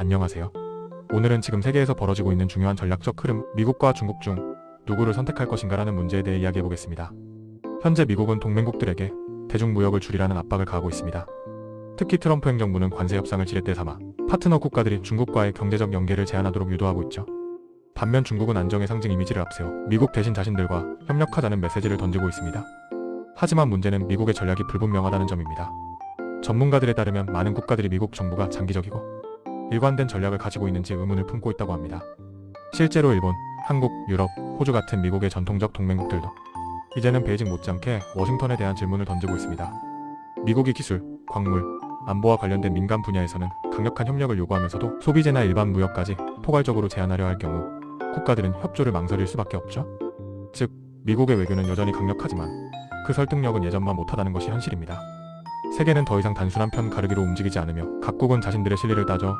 안녕하세요. 오늘은 지금 세계에서 벌어지고 있는 중요한 전략적 흐름, 미국과 중국 중 누구를 선택할 것인가라는 문제에 대해 이야기해 보겠습니다. 현재 미국은 동맹국들에게 대중 무역을 줄이라는 압박을 가하고 있습니다. 특히 트럼프 행정부는 관세 협상을 지렛대 삼아 파트너 국가들이 중국과의 경제적 연계를 제한하도록 유도하고 있죠. 반면 중국은 안정의 상징 이미지를 앞세워 미국 대신 자신들과 협력하자는 메시지를 던지고 있습니다. 하지만 문제는 미국의 전략이 불분명하다는 점입니다. 전문가들에 따르면 많은 국가들이 미국 정부가 장기적이고 일관된 전략을 가지고 있는지 의문을 품고 있다고 합니다. 실제로 일본, 한국, 유럽, 호주 같은 미국의 전통적 동맹국들도 이제는 베이징 못지않게 워싱턴에 대한 질문을 던지고 있습니다. 미국이 기술, 광물, 안보와 관련된 민간 분야에서는 강력한 협력을 요구하면서도 소비재나 일반 무역까지 포괄적으로 제한하려 할 경우 국가들은 협조를 망설일 수밖에 없죠. 즉, 미국의 외교는 여전히 강력하지만 그 설득력은 예전만 못하다는 것이 현실입니다. 세계는 더 이상 단순한 편 가르기로 움직이지 않으며 각국은 자신들의 실리를 따져